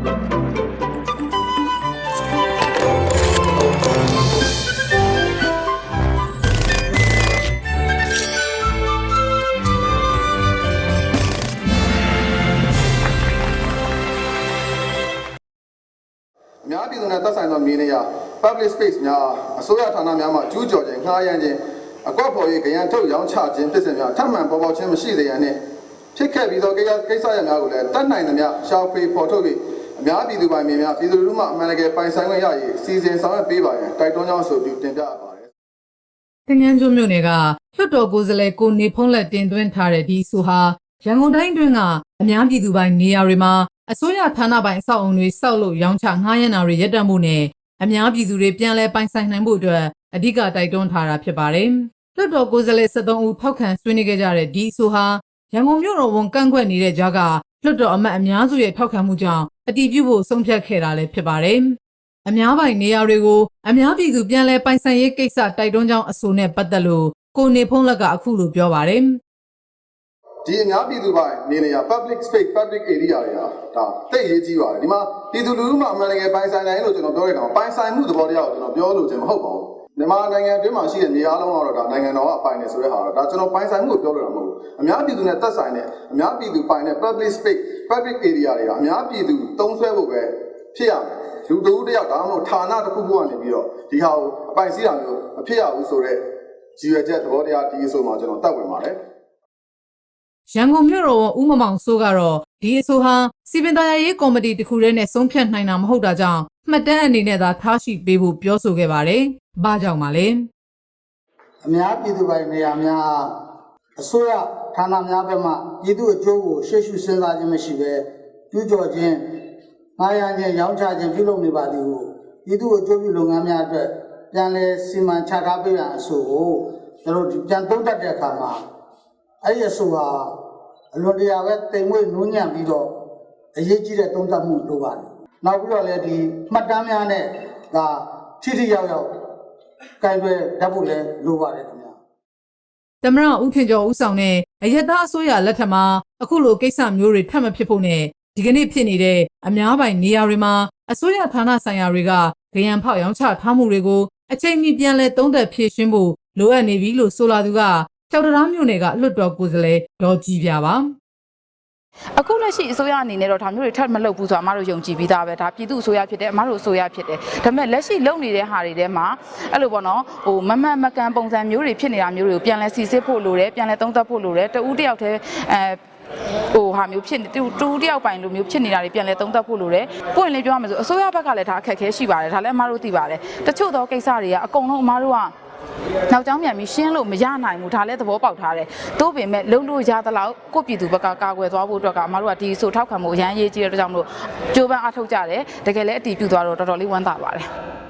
အများပြည်သူနဲ့သက်ဆိုင်သောမြေနေရာ public space များအစိုးရဌာနများမှကျူးကျော်ခြင်းငှားရမ်းခြင်းအကွက်ဖော်ရေးကြရန်ထုတ်ရောင်းချခြင်းဖြစ်စဉ်များထပ်မံပေါ်ပေါက်ခြင်းမရှိစေရန်နှင့်ဖြစ်ခဲ့ပြီးသောကိစ္စကိစ္စရပ်များကိုလည်းတတ်နိုင်သမျှရှောက်ဖေးဖော်ထုတ်ပြီး အများပြည်သူပိုင်မြေများပြည်သူလူထုမှအမှန်တကယ်ပိုင်ဆိုင်ခွင့်ရရေးစီစဉ်ဆောင်ရွက်ပေးပါရန်တိုက်တွန်းကြောင်းဆိုပြီးတင်ပြအပ်ပါတယ်တင်ငန်းကျွန်းမြို့နယ်ကလွှတ်တော်ကိုယ်စားလှယ်ကိုနေဖုံးလက်တင်သွင်းထားတဲ့ဒီဆိုဟာရန်ကုန်တိုင်းတွင်းကအများပြည်သူပိုင်းနေရာတွေမှာအစိုးရဌာနပိုင်းအဆောက်အုံတွေစောက်လို့ရောင်းချငှားရမ်းတာတွေရပ်တန့်မှုနဲ့အများပြည်သူတွေပြန်လည်ပိုင်ဆိုင်နိုင်ဖို့အတွက်အဓိကတိုက်တွန်းထားတာဖြစ်ပါတယ်။လွှတ်တော်ကိုယ်စားလှယ်73ဦးထောက်ခံဆွေးနွေးခဲ့ကြတဲ့ဒီဆိုဟာရန်ကုန်မြို့တော်ဝန်ကန့်ကွက်နေတဲ့ကြားက လွှတ်တော်အမတ်အများစုရဲ့ထောက်ခံမှုကြောင့်အတည်ပြုဖို့ဆုံးဖြတ်ခဲ့တာလည်းဖြစ်ပါတယ်။အများပိုင်နေရာတွေကိုအများပြည်သူပြန်လည်ပိုင်ဆိုင်ရေးကိစ္စတိုက်တွန်းကြောင်းအဆိုနဲ့ပတ်သက်လို့ကိုနေဖုံးလက်ကအခုလိုပြောပါတယ်ဒီအများပြည်သူပိုင်နေနေရ public space public area တွေဟာဒါတိတ်ရေးကြီးပါတယ်ဒီမှာပြည်သူလူထုမှအမှန်တကယ်ပိုင်ဆိုင်နိုင်လို့ကျွန်တော်ပြောရတော့ပိုင်ဆိုင်မှုသဘောတရားကိုကျွန်တော်ပြောလို့ခြင်းမဟုတ်ပါဘူး မြန်မာနိုင်ငံအတွင်းမှာရှိတဲ့နေရာလုံးကတော့ဒါနိုင်ငံတော်ကအပိုင်နေဆိုတဲ့ဟာတော့ဒါကျွန်တော်ပိုင်ဆိုင်မှုကိုပြောလို့တာမဟုတ်ဘူးအများပြည်သူနဲ့သက်ဆိုင်တဲ့အများပြည်သူပိုင်တဲ့ public space public area တွေကအများပြည်သူတုံးဆွဲဖို့ပဲဖြစ်ရမယ်လူတူတယောက်ဒါမှမဟုတ်ဌာနတစ်ခုခုကနေပြီးတော့ဒီဟာကိုအပိုင်စီးတာမျိုးမဖြစ်ရဘူးဆိုတော့ရည်ရွယ်ချက်သဘောတရားဒီအဆိုမှာကျွန်တော်တတ်ဝင်ပါတယ်ရန်ကုန်မြို့တော်ဝန်ဦးမမောင်စိုးကတော့ဒီအဆိုဟာစီပင်သားရေးကော်မတီတစ်ခုတည်းနဲ့ဆုံးဖြတ်နိုင်တာမဟုတ်တာကြောင့်မှတ်တမ်းအနေနဲ့သာထားရှိပေးဖို့ပြောဆိုခဲ့ပါတယ်။ဘာကြောင့်ပါလဲအများပြည်သူပိုင်နေရာများအစိုးရဌာနများဘက်မှပြည်သူအကျိုးကိုရှေ့ရှုစဉ်းစားခြင်းမရှိဘဲကျူးကျော်ခြင်းငှားရမ်းခြင်းရောင်းချခြင်းပြုလုပ်နေပါသည်ကိုပြည်သူအကျိုးပြုလုပ်ငန်းများအတွက်ပြန်လည်စီမံချထားပေးရန်အဆိုကိုကျွန်တော်တို့ဒီပြန်သုံးသပ်တဲ့အခါမှာအဲ့ဒီအဆိုဟာအလွန်တရာပဲတိမ်မွေ့နူးညံ့ပြီးတော့အရေးကြီးတဲ့သုံးသပ်မှုလိုပါတယ်။ နောက်ပြီးတော့လည်းဒီမှတ်တမ်းများနဲ့ဒါထိထိရောက်ရောက်ကင်တွယ်တတ်ဖို့လည်းလိုပါတယ်ခင်ဗျာ။သမရဦးခင်ကျော်ဦးဆောင်တဲ့အယက်သားအစိုးရလက်ထက်မှာအခုလိုကိစ္စမျိုးတွေထပ်မဖြစ်ဖို့နဲ့ဒီကနေ့ဖြစ်နေတဲ့အများပိုင်နေရာတွေမှာအစိုးရဌာနဆိုင်ရာတွေကဂရန်ဖောက်ရောင်းချထားမှုတွေကိုအချိန်မီပြန်လဲသုံးသက်ဖြည့်ရှင်းဖို့လိုအပ်နေပြီလို့ဆိုလာသူကကျောက်တရားမြို့နယ်ကလွတ်တော်ကိုယ်စားလှယ်ဒေါ်ကြည်ပြပါ အခုလက်ရှိအစိုးရအနေနဲ့တော့ဒါမျိုးတွေထပ်မလုပ်ဘူးဆိုတော့အမတို့ယုံကြည်ပြီးသားပဲဒါပြည်သူအစိုးရဖြစ်တယ်အမတို့အစိုးရဖြစ်တယ်ဒါပေမဲ့လက်ရှိလုပ်နေတဲ့ဟာတွေထဲမှာအဲ့လိုပေါ့နော်ဟိုမမတ်မကန်ပုံစံမျိုးတွေဖြစ်နေတာမျိုးတွေကိုပြန်လဲစီစစ်ဖို့လိုတယ်ပြန်လဲသုံးသပ်ဖို့လိုတယ်တဦးတစ်ယောက်တည်းအဲဟိုဟာမျိုးဖြစ်နေတူတူတယောက်ပိုင်လိုမျိုးဖြစ်နေတာတွေပြန်လဲသုံးသပ်ဖို့လိုတယ်ပွင့်လင်းပြောရမယ်ဆိုအစိုးရဘက်ကလည်းဒါအခက်အခဲရှိပါတယ်ဒါလည်းအမတို့သိပါတယ်တချို့သောကိစ္စတွေကအကုန်လုံးအမတို့က နောက်ကျောင်းပြန်ပြီးရှင်းလို့မရနိုင်ဘူးဒါလည်းသဘောပေါက်ထားတယ်။သို့ပေမဲ့လုံလို့ရသလောက်ကိုယ့်ပြည်သူဘက်ကကာကွယ်သွားဖို့အတွက်ကအမတို့ကဒီဆိုထောက်ခံမှုအရန်ရေးကြီးတဲ့အတွက်ကြောင့်မလို့ကြိုးပမ်းအားထုတ်ကြတယ်။တကယ်လည်းအတီးပြုသွားတော့တော်တော်လေးဝမ်းသာပါတယ်။